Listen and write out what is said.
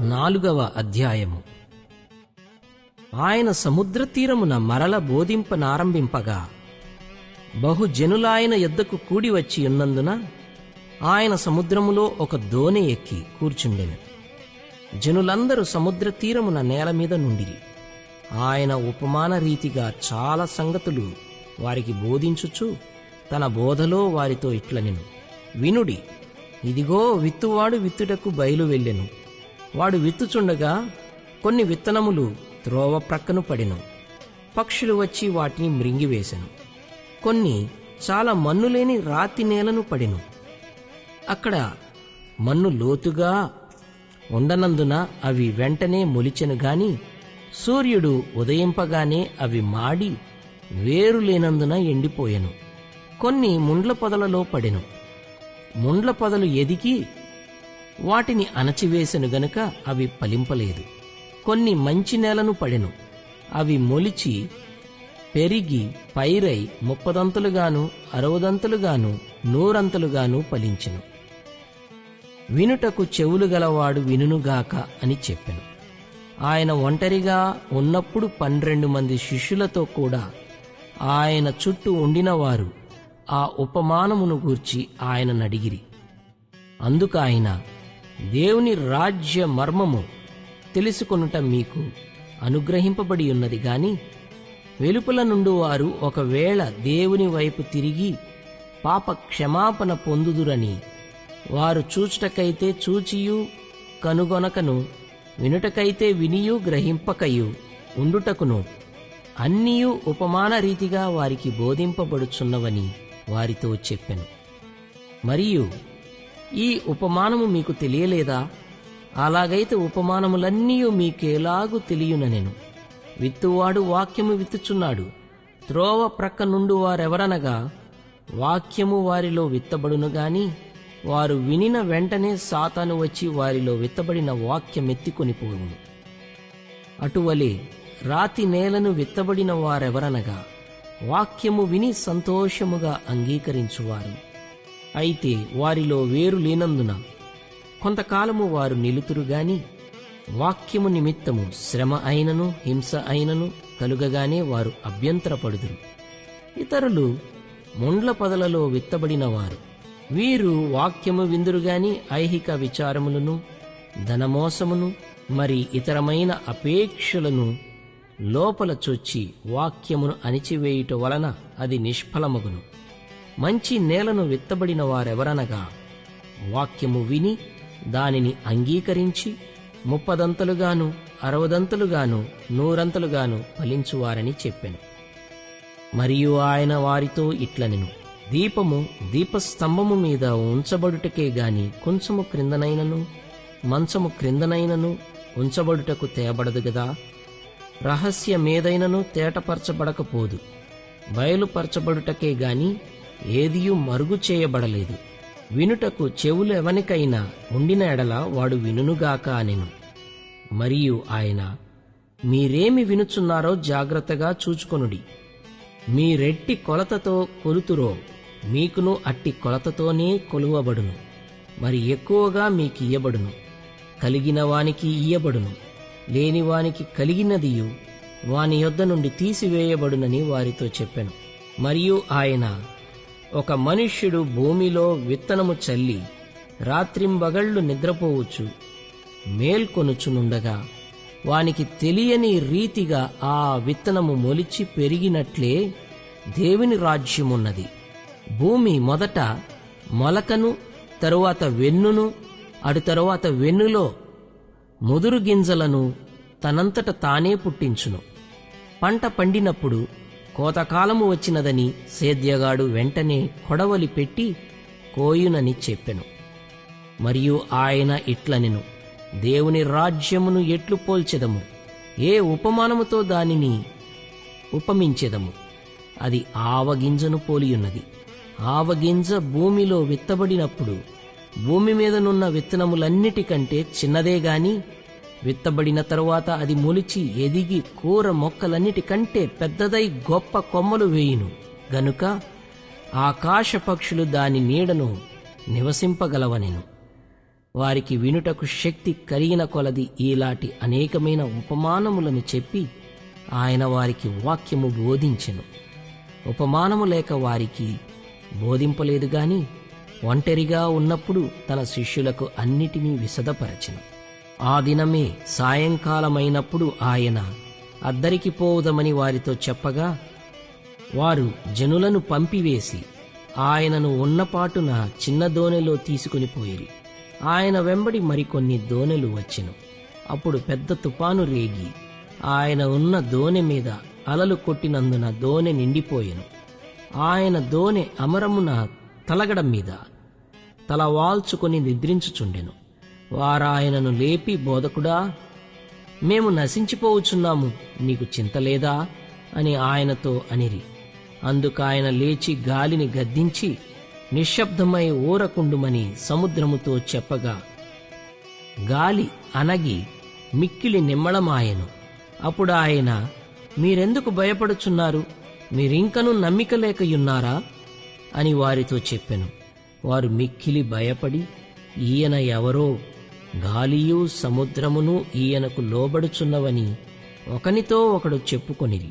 నాలుగవ అధ్యాయము. ఆయన సముద్ర తీరమున మరల బోధింపనారంభింపగా బహుజనులాయన ఎద్దకు కూడి వచ్చి ఉన్నందున ఆయన సముద్రములో ఒక దోణి ఎక్కి కూర్చుండెను. జనులందరూ సముద్ర తీరమున నేల మీద నుండిరి. ఆయన ఉపమాన రీతిగా చాలా సంగతులు వారికి బోధించుచు తన బోధలో వారితో ఇట్లనెను. వినుడి ఇదిగో విత్తువాడు విత్తుటకు బయలు వెళ్ళెను. వాడు విత్తుచుండగా కొన్ని విత్తనములు త్రోవ ప్రక్కను పడిను. పక్షులు వచ్చి వాటిని మృంగివేశను కొన్ని చాలా మన్నులేని రాతి నేలను పడెను. అక్కడ మన్ను లోతుగా ఉండనందున అవి వెంటనే మొలిచెను గాని సూర్యుడు ఉదయింపగానే అవి మాడి వేరు లేనందున ఎండిపోయెను. కొన్ని ముండ్ల పొదలలో పడెను. ముండ్ల పొదలు ఎదిగి వాటిని అణచివేసెను గనుక అవి ఫలింపలేదు. కొన్ని మంచి నేలను పడెను. అవి మొలిచి పెరిగి పైరై ముప్పదంతులుగాను అరవదంతులుగాను నూరంతులుగాను ఫలించెను. వినుటకు చెవులు గలవాడు వినుగాక అని చెప్పెను. ఆయన ఒంటరిగా ఉన్నప్పుడు పన్నెండు మంది శిష్యులతో కూడా ఆయన చుట్టూ ఉండినవారు ఆ ఉపమానమును గూర్చి ఆయనను అడిగిరి అందుకు ఆయన దేవుని రాజ్య మర్మము తెలుసుకొనుట మీకు అనుగ్రహింపబడి ఉన్నది గాని వెలుపల నుండి వారు ఒకవేళ దేవుని వైపు తిరిగి పాప క్షమాపణ పొందుదురని వారు చూచుటకైతే చూచియు కనుగొనకను వినుటకైతే వినియు గ్రహింపకయు ఉండుటకును. అన్నియు ఉపమాన రీతిగా వారికి బోధింపబడుచున్నవని వారితో చెప్పెను. మరియు ఈ ఉపమానము మీకు తెలియలేదా? అలాగైతే ఉపమానములన్నీ మీకేలాగు తెలియననెను విత్తువాడు వాక్యము విత్తుచున్నాడు. త్రోవ ప్రక్క నుండి వారెవరనగా వాక్యము వారిలో విత్తబడును గాని వారు వినిన వెంటనే సాతాను వచ్చి వారిలో విత్తబడిన వాక్యమెత్తికొని పోవును. అటువలే రాతి నేలను విత్తబడిన వారెవరనగా వాక్యము విని సంతోషముగా అంగీకరించువారు. అయితే వారిలో వేరు లేనందున కొంతకాలము వారు నిలుతురు గాని వాక్యము నిమిత్తము శ్రమ అయినను హింస అయినను కలుగగానే వారు అభ్యంతరపడుదురు. ఇతరులు ముండ్ల పదలలో విత్తబడినవారు. వీరు వాక్యము విందురుగాని ఐహిక విచారములను ధనమోసమును మరి ఇతరమైన అపేక్షలను లోపల చొచ్చి వాక్యమును అణిచివేయుట వలన అది నిష్ఫలమగును. మంచి నేలను విత్తబడిన వారెవరనగా వాక్యము విని దానిని అంగీకరించి ముప్పదంతలుగాను అరవదంతలుగాను నూరంతలుగాను ఫలించువారని చెప్పెను. మరియు ఆయన వారితో ఇట్లనెను దీపము దీపస్తంభము మీద ఉంచబడుటకే గాని కొంచెము క్రిందనైనను మంచము క్రిందనైనను ఉంచబడుటకు తేబడదు గదా? రహస్యమేదైనను తేటపరచబడకపోదు బయలుపరచబడుటకే గాని ఏదియూ మరుగు చేయబడలేదు. వినుటకు చెవులు ఎవనికైనా ఉండిన ఎడల వాడు వినుగాక అనెను. మరియు ఆయన మీరేమి వినుచున్నారో జాగ్రత్తగా చూచుకొనుడి. మీరెట్టి కొలతతో కొలుతురో మీకును అట్టి కొలతతోనే కొలువబడును. మరి ఎక్కువగా మీకు ఇయ్యబడును. కలిగిన వానికి ఇయ్యబడును. లేని వానికి కలిగినదియు వాని యొద్ద నుండి తీసివేయబడునని వారితో చెప్పెను. మరియు ఆయన ఒక మనుష్యుడు భూమిలో విత్తనము చల్లి రాత్రింబగళ్ళు నిద్రపోవచ్చు మేల్కొనుచునుండగా వానికి తెలియని రీతిగా ఆ విత్తనము మొలిచి పెరిగినట్లే దేవుని రాజ్యమున్నది. భూమి మొదట మొలకను తరువాత వెన్నును అటు తరువాత వెన్నులో ముదురు గింజలను తనంతట తానే పుట్టించును. పంట పండినప్పుడు కోతకాలము వచ్చినదని సేద్యగాడు వెంటనే కొడవలి పెట్టి కోయునని చెప్పెను. మరియు ఆయన ఇట్లనెను దేవుని రాజ్యమును ఎట్లు పోల్చెదము? ఏ ఉపమానముతో దానిని ఉపమించెదము? అది ఆవగింజను పోలియున్నది. ఆవగింజ భూమిలో విత్తబడినప్పుడు భూమి మీదనున్న విత్తనములన్నిటికంటే చిన్నదే గాని విత్తబడిన తరువాత అది మొలిచి ఎదిగి కూర మొక్కలన్నిటికంటే పెద్దదై గొప్ప కొమ్మలు వేయును. గనుక ఆకాశ పక్షులు దాని నీడను నివసింపగలవనెను. వారికి వినుటకు శక్తి కలిగిన కొలది ఈలాంటి అనేకమైన ఉపమానములను చెప్పి ఆయన వారికి వాక్యము బోధించెను. ఉపమానము లేక వారికి బోధింపలేదు గాని ఒంటరిగా ఉన్నప్పుడు తన శిష్యులకు అన్నిటినీ విశదపరచెను ఆ దినమే సాయంకాలమైనప్పుడు ఆయన అద్దరికి పోవుదమని వారితో చెప్పగా వారు జనులను పంపివేసి ఆయనను ఉన్నపాటున చిన్న దోణెలో తీసుకుని పోయిరి. ఆయన వెంబడి మరికొన్ని దోణెలు వచ్చెను. అప్పుడు పెద్ద తుపాను రేగి ఆయన ఉన్న దోణె మీద అలలు కొట్టినందున దోణె నిండిపోయెను. ఆయన దోణె అమరమున తలగడం మీద తల వాల్చుకొని నిద్రించుచుండెను. వారాయనను లేపి బోధకుడా మేము నశించిపోవచ్చున్నాము నీకు చింతలేదా అని ఆయనతో అనిరి. అందుకాయన లేచి గాలిని గద్దించి నిశ్శబ్దమై ఊరకుండుమని సముద్రముతో చెప్పగా గాలి అనగి మిక్కిలి నిమ్మళమాయను. అప్పుడు ఆయన మీరెందుకు భయపడుచున్నారు? మీరింకను నమ్మిక లేకయున్నారా? అని వారితో చెప్పెను. వారు మిక్కిలి భయపడి ఈయన ఎవరో? గాలియు సముద్రమును ఈయనకు లోబడుచున్నవని ఒకనితో ఒకడు చెప్పుకొనిరి.